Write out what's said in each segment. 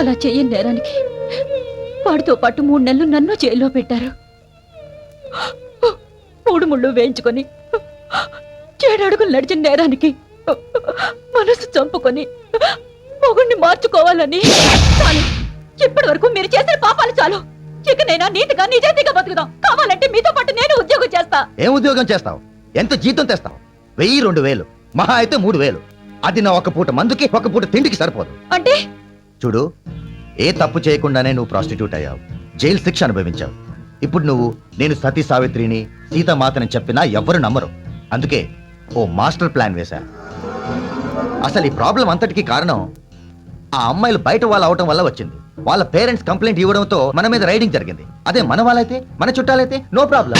అలా చెయ్యని నేరానికి వాడితో పాటు మూడు నెలలు నన్ను జైల్లో పెట్టారు. మూడు ముళ్ళు వేయించుకొని ఏడు అడుగులు నడిచిన నేరానికి మనసు చంపుకొని మొగుణ్ణి మార్చుకోవాలని చాలు. ఇప్పటి వరకు మీరు చేసిన పాపాలు చాలు. ఇక నేను నీతిగా నిజాయితీగా బతుకుదాం. కావాలంటే మీతో పాటు నేను ఉద్యోగం చేస్తా. ఏం ఉద్యోగం చేస్తావు? ఎంత జీతం తెస్తావు? వెయ్యి రెండు వేలు. మహా అయితే మూడు వేలు. అది నా ఒక పూట మందుకి ఒక పూట తిండికి సరిపోదు. అంటే? చూడు ఏ తప్పు చేయకుండానే నువ్వు ప్రాస్టిట్యూట్ అయ్యావు. జైలు శిక్ష అనుభవించావు. ఇప్పుడు నువ్వు నేను సతీ సావిత్రిని సీతమాతని చెప్పినా ఎవ్వరు నమ్మరు. అందుకే ఓ మాస్టర్ ప్లాన్ వేశా. అసలు ఈ ప్రాబ్లం అంతటికి కారణం ఆ అమ్మాయిలు బయట వాళ్ళు అవటం వల్ల వచ్చింది. వాళ్ళ పేరెంట్స్ కంప్లైంట్ ఇవ్వడంతో మన మీద రైడింగ్ జరిగింది. అదే మన వాళ్ళైతే మన చుట్టాలైతే నో ప్రాబ్లం.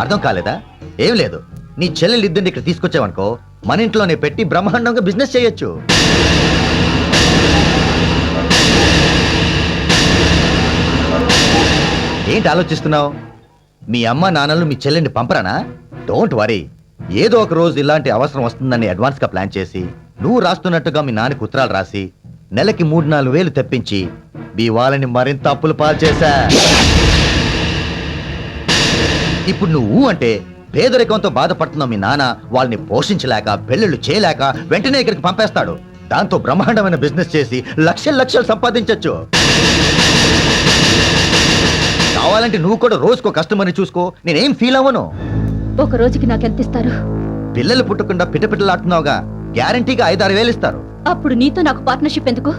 అర్థం కాలేదా? ఏం లేదు. నీ చెల్లెలు ఇద్దరిని ఇక్కడ తీసుకొచ్చావనుకో మన ఇంట్లోనే పెట్టి బ్రహ్మాండంగా బిజినెస్ చేయొచ్చు. ఏంటి ఆలోచిస్తున్నావు? మీ అమ్మ నాన్నలు మీ చెల్లెని పంపరానా? డోంట్ వరీ ఏదో ఒక రోజు ఇలాంటి అవసరం వస్తుందని అడ్వాన్స్గా ప్లాన్ చేసి నువ్వు రాస్తున్నట్టుగా మీ నాన్నకి ఉత్తరాలు రాసి నెలకి మూడు నాలుగు వేలు తెప్పించి మీ వాళ్ళని మరింత అప్పులు పాలు చేశా. ఇప్పుడు నువ్వు అంటే పేదరికంతో బాధపడుతున్న మీ నాన్న వాళ్ళని పోషించలేక పెళ్ళిళ్ళు చేయలేక వెంటనే ఇక్కడికి పంపేస్తాడు. దాంతో బ్రహ్మాండమైన బిజినెస్ చేసి లక్షలు లక్షలు సంపాదించొచ్చు. కావాలంటే నువ్వు కూడా రోజుకో కస్టమర్ని చూసుకో. నేనేం ఫీల్ అవ్వను? ఒక రోజుకి నాకెంత ఇస్తారు? పిల్లలు పుట్టకుండా పిటపిటలాడుతున్నావుగా గ్యారంటీగా ఐదారు వేలు ఇస్తారు. అప్పుడు నీతో నాకు పార్ట్నర్షిప్ ఎందుకు?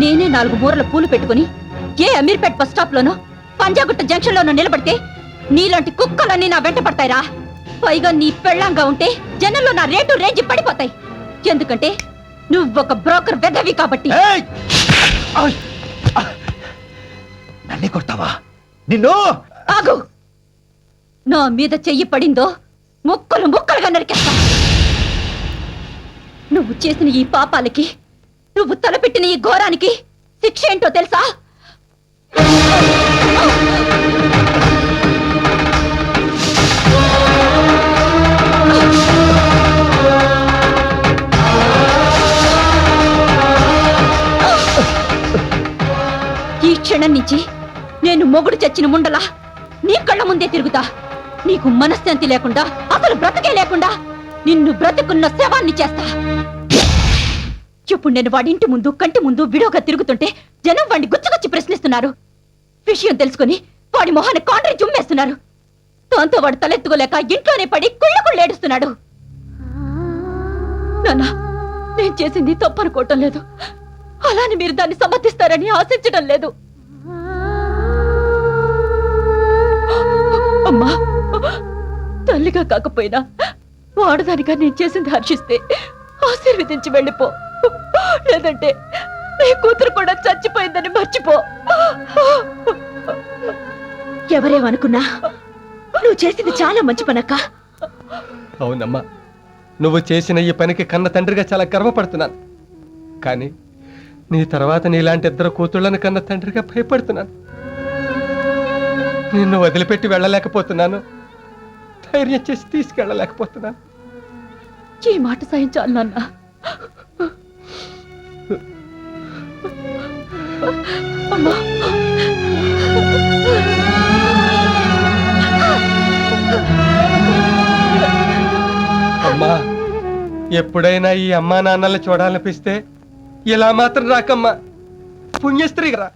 నేనే నాలుగు మూరల పూలు పెట్టుకుని ఏ అమీర్పేట్ బస్ స్టాప్ లోనో పంజాగుట్ట జంక్షన్ లోనో నిలబడితే నీలాంటి కుక్కలన్నీ నా వెంట పడతాయిరా. పైగా నీ పెళ్ళంగా ఉంటే జనంలో నా రేటు రేంజ్ పడిపోతాయి. ఎందుకంటే నువ్వొక బ్రోకర్ వెదవి కాబట్టి! నన్నే కొడతావా? నిన్ను? ఆగు! నా మీద చెయ్యి పడిందో ముక్కలు ముక్కలుగా నరికేస్తా. నువ్వు చేసిన ఈ పాపాలకి నువ్వు తలపెట్టిన ఈ ఘోరానికి శిక్ష ఏంటో తెలుసా? మొగుడు చచ్చిన ముండలా నీ కళ్ళ ముందే తిరుగుతా. నీకు మనశ్శాంతి లేకుండా అసలు బ్రతకే లేకుండా నిన్ను బ్రతుకున్న శవాన్ని చేస్తా. ఇప్పుడు నేను వాడి ఇంటి ముందు కంటి ముందు విడోగా తిరుగుతుంటే జనం వాడిని గుచ్చగుచ్చి ప్రశ్నిస్తున్నారు. విషయం తెలుసుకుని వాడి మొహాన్ని కాండ్రి జుమ్మేస్తున్నారు. దాంతో వాడు తలెత్తుకోలేక ఇంట్లోనే పడి కుళ్ళ కుళ్ళేడుస్తున్నాడు నాన్న నేను చేసింది తప్పనుకోవటం లేదు. అలానే మీరు దాన్ని సమర్థిస్తారని ఆశించడం లేదు. అమ్మా! తల్లిగా కాకపోయినా వాడదానిగా నేను చేసింది హర్షిస్తే ఆశీర్వదించి వెళ్ళిపో. లేదంటే నీ కూతురు కూడా చచ్చిపోయిందని మర్చిపో. ఎవరేమనుకున్నా నువ్వు చేసింది చాలా మంచి పనక్క. అవునమ్మా నువ్వు చేసిన ఈ పనికి కన్న తండ్రిగా చాలా గర్వపడుతున్నాను. కానీ నీ తర్వాత నీలాంటి ఇద్దరు కూతుళ్ళని కన్న తండ్రిగా భయపడుతున్నాను. నిన్ను వదిలిపెట్టి వెళ్ళలేకపోతున్నాను. ధైర్యం చేసి తీసుకెళ్ళలేకపోతున్నాను. ఈ మాట సాయం చాలు నాన్న. అమ్మా. అమ్మా ఎప్పుడైనా ఈ అమ్మా నాన్నల్ని చూడాలనిపిస్తే ఇలా మాత్రం రాకమ్మా. పుణ్యస్త్రీ రా.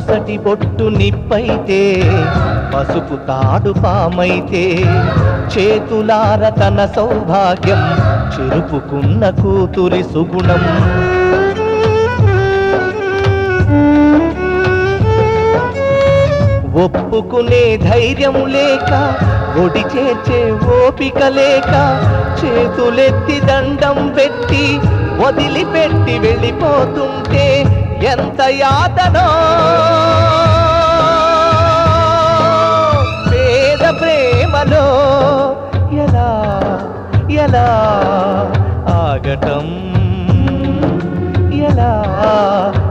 మొసటి బొట్టు నిప్పైతే పసుపు తాడు పామైతే చేతులార తన సౌభాగ్యం చెరుపుకున్న కూతురి సుగుణం. ఒప్పుకునే ధైర్యం లేక ఒడి చేర్చే ఓపిక లేక చేతులెత్తి దండం పెట్టి వదిలిపెట్టి వెళ్ళిపోతుంటే ఎంత యాతనో. పేద ప్రేమలో ఎలా ఎలా ఆగటం? ఎలా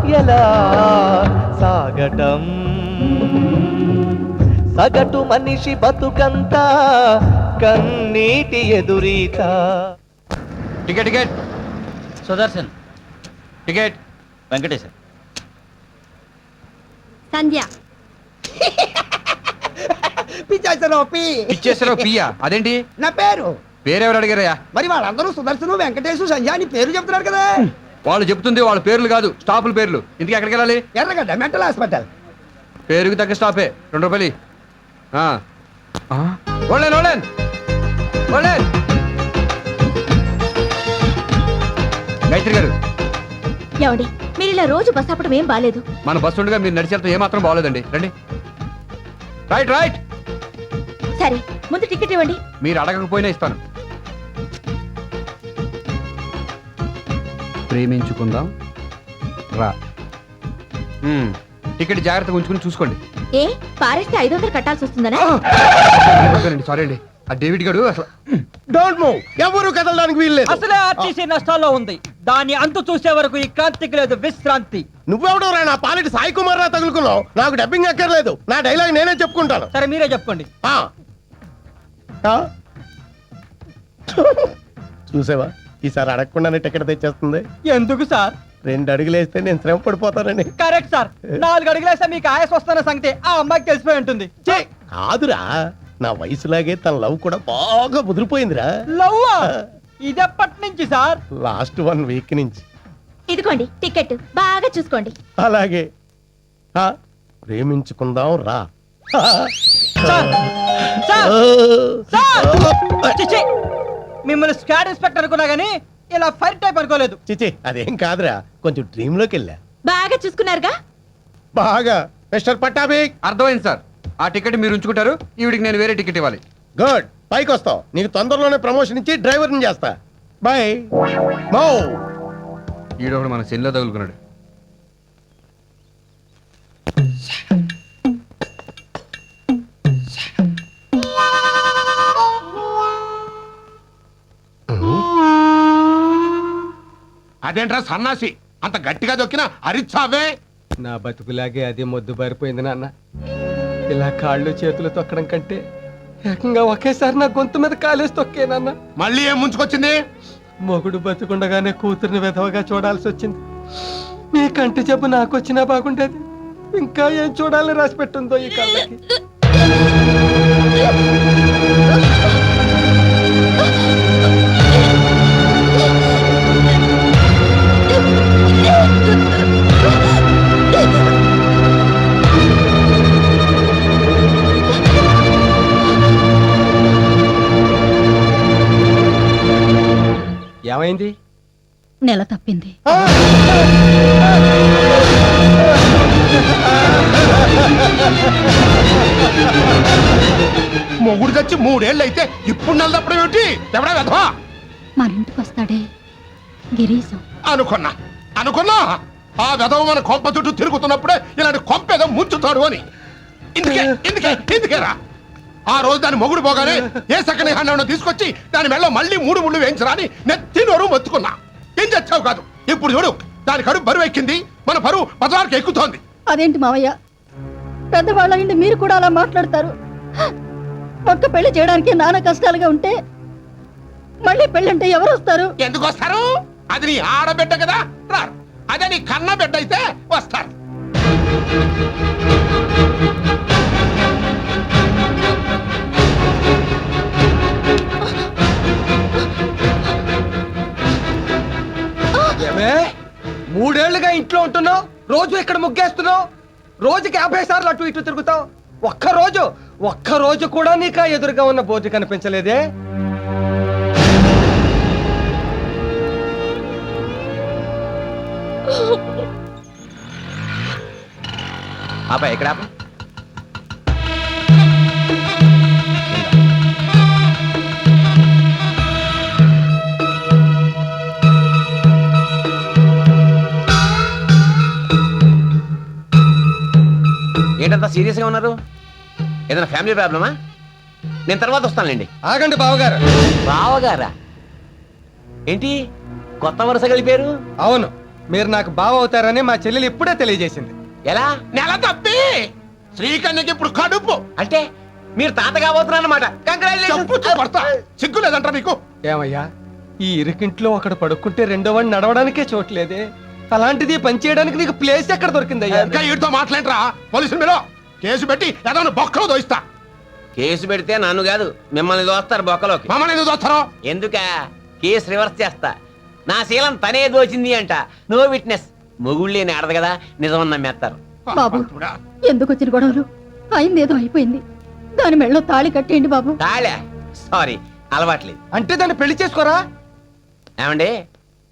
ఎలా సాగటం? సగటు మనిషి బతుకంతా కన్నీటి ఎదురీత. Ticket ticket. Sudarshan. Ticket. Venkateshwar Sandhya. పిచ్చేసారు పి. ఇచ్చేసారో పియ్యా అదేంటి? నా పేరు. పేరెవరు అడిగారయ్యా? మరి వాళ్ళందరూ సుదర్శను వెంకటేశు సంధ్య అని పేరు చెప్తున్నారు కదా. వాళ్ళు చెప్తుంది వాళ్ళ పేర్లు కాదు స్టాపుల పేర్లు. ఇంటికి ఎక్కడికి వెళ్ళాలి? Erragadda mental hospital. పేరుకి తగ్గ స్టాపే రెండు రూపాయలు ఇయ్యి. ఆ. ఆ? ఓన్లేన్ ఓన్లేన్ ఓన్లేన్ గాయత్రి గారు ఏమండి మీరు ఇలా రోజు బస్ ఆపడం ఏం బాలేదు? మన బస్సు ఉండగా మీరు నడిచి వెళ్తే ఏమాత్రం బాగోలేదండి. రండి. Right right. సరే ముందు టికెట్ ఇవ్వండి. మీరు అడగకపోయినా ఇస్తాను. ప్రేమించుకుందాం. రా. మ్మ్. టికెట్ జాగ్రత్తగా ఉంచుకుని చూసుకోండి. ఏ పారేస్తే ఐదు వందలు కట్టాల్సి వస్తుందనా? సారీ అండి ఆ డేవిడ్ గారు అసలు డోంట్ మూవ్ ఎవరు కదలడానికి వీల్లేదు. అసలే ఆర్టీసీ నష్టాల్లో ఉంది. దాని అంతు చూసే వరకు ఈ క్రాంతికి లేదు విశ్రాంతి. నువ్వెవడో రా నా పాలిటి సాయి కుమార్ రా తగులుకున్నావు. నాకు డబ్బింగ్ అక్కర్లేదు. నా డైలాగ్ నేనే చెప్పుకుంటాను. సరే మీరే చెప్పండి ఆ. ఆ? చూసావా? ఈసారి అడగకుండానే టికెట్ తెచ్చేస్తుంది. ఎందుకు సార్? రెండు అడుగులు వేస్తే నేను శ్రమ పడిపోతానని. Correct sir. నాలుగు అడుగులేస్తే మీకు ఆయాస్ వస్తున్న సంగతి ఆ అమ్మాయికి తెలిసిపోయి ఉంటుంది. ఛీ, కాదురా. నా వయసులాగే తన లవ్ కూడా బాగా ముదిరిపోయిందిరా. లవ్వా? ఇదెప్పటి నుంచి సార్? లాస్ట్ వన్ వీక్ నుంచి. ఇదిగోండి టికెట్ బాగా చూసుకోండి. అలాగే. ఆ, ప్రేమించుకుందాం రా. Sir sir sir! చిచి మిమ్మల్ని స్క్వాడ్ ఇన్స్పెక్టర్ అనుకున్నా గానీ ఇలా ఫైర్ టైప్ అనుకోలేదు. చిచి అదేం కాదురా. కొంచెం డ్రీమ్లోకి వెళ్ళా. బాగా చూసుకున్నారుగా? బాగా. మిస్టర్ పట్టాభి. అర్థమైంది సార్. ఆ టికెట్ మీరు ఉంచుకుంటారు. ఈవిడికి నేను వేరే టికెట్ ఇవ్వాలి. గుడ్. పైకి వస్తావు నీకు తొందరలోనే ప్రమోషన్ ఇచ్చి డ్రైవర్ని చేస్తా. బాయ్ మౌ ఈడొకడు మన సెల్లో తగులుకున్నాడు. అదేంట్రా సన్నాసి? అంత గట్టిగా దొక్కినా అరిచావే? నా బతుకులాగే అది మొద్దు బారిపోయింది నాన్న. ఇలా కాళ్ళు చేతులు తొక్కడం కంటే ఏకంగా ఒకేసారి నా గొంతు మీద కాలేసి తొక్కే నాన్న. మళ్ళీ ఏం ముంచుకొచ్చింది? మొగుడు బతుకుండగానే కూతుర్ని విధవగా చూడాల్సి వచ్చింది. నీ కంటి జబ్బు నాకు వచ్చినా బాగుండేది. ఇంకా ఏం చూడాలని రాసి పెట్టుందో ఈ కళ్ళకి? మూడేళ్ళు అయితే ఇప్పుడు నెల తప్పడం ఏమిటి? ఎవడా వెధవా? మన ఇంటికి వస్తాడే గిరీశం. అనుకున్నా. అనుకున్నా? ఆ వెధవ మన కొంప చుట్టూ తిరుగుతున్నప్పుడే ఇలాంటి కొంప ఏదో ముంచుతాడు అని. ఇందుకే ఇందుకే ఇందుకేరా ఆ రోజు దాని మొగుడు పోగానే ఏ సెకండ్ హ్యాండ్ తీసుకొచ్చి దాని మెళ్ళ మళ్ళీ మూడు ముళ్ళు వేయించరా అని నెత్తి నోరు మొత్తుకున్నా. ఏం చచ్చావు కాదు? ఇప్పుడు చూడు దాని కడుపు బరువు ఎక్కింది మన బరువు బజార్కి ఎక్కుతోంది. అదేంటి మావయ్య? పెద్దవాళ్ళ మీరు కూడా అలా మాట్లాడతారు. ఒక్క పెళ్ళి చేయడానికి నాన్న కష్టాలుగా ఉంటే మళ్ళీ పెళ్ళంటే ఎవరు వస్తారు? ఎందుకు వస్తారు? అది నీ ఆడబిడ్డ కదా? రారు. అదే నీ కన్న బిడ్డ అయితే వస్తారు. ఏమే? మూడేళ్ళుగా ఇంట్లో ఉంటున్నావు? రోజు ఇక్కడ ముగ్గేస్తున్నావు? రోజుకి యాభై సార్లు అటు ఇటు తిరుగుతావు? ఒక్క రోజు ఒక్క రోజు కూడా నీకు ఎదురుగా ఉన్న బోర్డు కనిపించలేదే? ఆపా ఎక్కడ ఆపా? ఏంటంత సీరియస్గా ఉన్నారు? ఏదైనా ఫ్యామిలీ ప్రాబ్లమా నేను తర్వాత వస్తానులేండి. ఆగండి బావగారు. బావగారా? ఏంటి? కొత్త వరుస కలిపారు అవును మీరు నాకు బావ అవుతారని మా చెల్లెలు ఇప్పుడే తెలియజేసింది. ఎలా? నెల తప్పి! శ్రీకన్యకి ఇప్పుడు కడుపు! అంటే మీరు తాత కాబోతున్నారన్నమాట సిగ్గు లేదంట నీకు? ఏమయ్యా ఈ ఇరుకింట్లో ఒకడు పడుకుంటే రెండో వాడిని నడవడానికే చోట్లేదే. అలాంటిది పని చేయడానికి నీకు ప్లేస్ ఎక్కడ దొరికిందయ్యా? ఇంకా వీటితో మాట్లాడరా? పోలీసులు మీరు కేసు పెట్టి ఏదైనా బొక్కలో దోయిస్తా. కేసు పెడితే నన్ను కాదు మిమ్మల్ని దోస్తారు బొక్కలోకి. మమ్మల్ని ఎందుకు దోస్తారో? ఎందుక? కేసు రివర్స్ చేస్తా. నా శీలం తనే దోచింది అంట. No witness. మొగుళ్ళేని ఆడదు కదా నిజమని నమ్మేస్తారు. బాబు ఎందుకు వచ్చిన గొడవలు? అయింది ఏదో అయిపోయింది. దాని మెళ్ళో తాళి కట్టేయండి బాబు. తాళే? సారీ అలవాట్లేదు. అంటే దాన్ని పెళ్ళి చేసుకోరా? ఏమండి?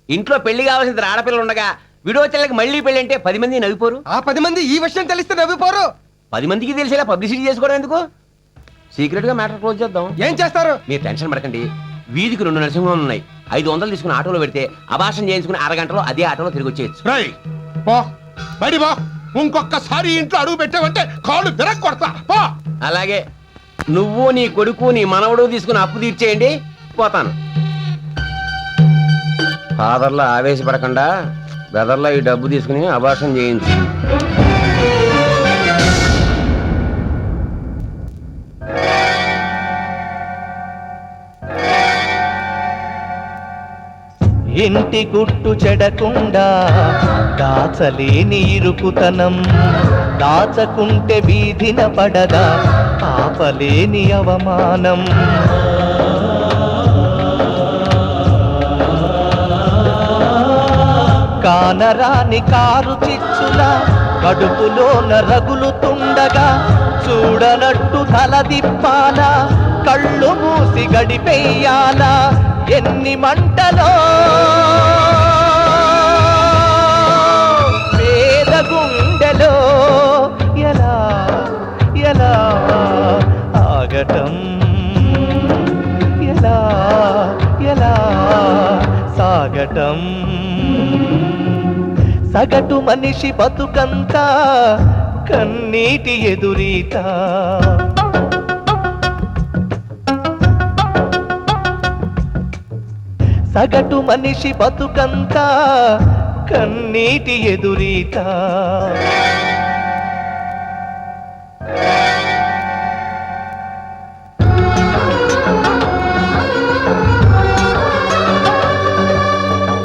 ఇంట్లో పెళ్ళి కావాల్సిన ఆడపిల్లలు ఉండగా విడోచల్లకి మళ్ళీ పెళ్ళి అంటే పది మంది నవ్విపోరు? ఆ పది మంది ఈ విషయం తెలిస్తే నవ్విపోరు. పది మందికి తెలిసేలా పబ్లిసిటీ చేసుకోవడం ఎందుకు? సీక్రెట్గా మ్యాటర్ క్లోజ్ చేద్దాం. ఏం చేస్తారు? మీరు టెన్షన్ పడకండి. వీధికి రెండు నరసింహాలు ఉన్నాయి. ఐదు వందలు తీసుకుని ఆటోలో పెడితే అభాషణ చేయించుకుని అరగంటలో అదే ఆటోలో తిరిగి వచ్చేయచ్చు. రై పో బయటి పో. ఇంకొకసారి ఇంట్లో అడుగు పెట్టావంటే కాళ్ళు విరగ్ కొడతా. పో. అలాగే. నువ్వు నీ కొడుకు నీ మనవడు తీసుకుని అప్పు తీర్చేయండి. పోతాను. ఫాదర్లో ఆవేశపడకుండా. బెదర్లో ఈ డబ్బు తీసుకుని అభాషణ చేయించు. ఇంటి గుట్టు చెడకుండా దాచలేని ఇరుకుతనం. దాచకుంటే వీధిన పడదా ఆపలేని అవమానం. కానరాని కారు చిచ్చుల కడుపులోన రగులుతుండగా చూడనట్టు తలదిప్పాల కళ్ళు మూసి గడిపెయ్యాలా ఎన్ని మంటలో పేద గుండెలో ఎలా ఎలా ఆగటం? ఎలా ఎలా సాగటం? సగటు మనిషి బతుకంతా కన్నీటి ఎదురీతా. సగటు మనిషి బతుకంతా కన్నీటి ఎదురీత.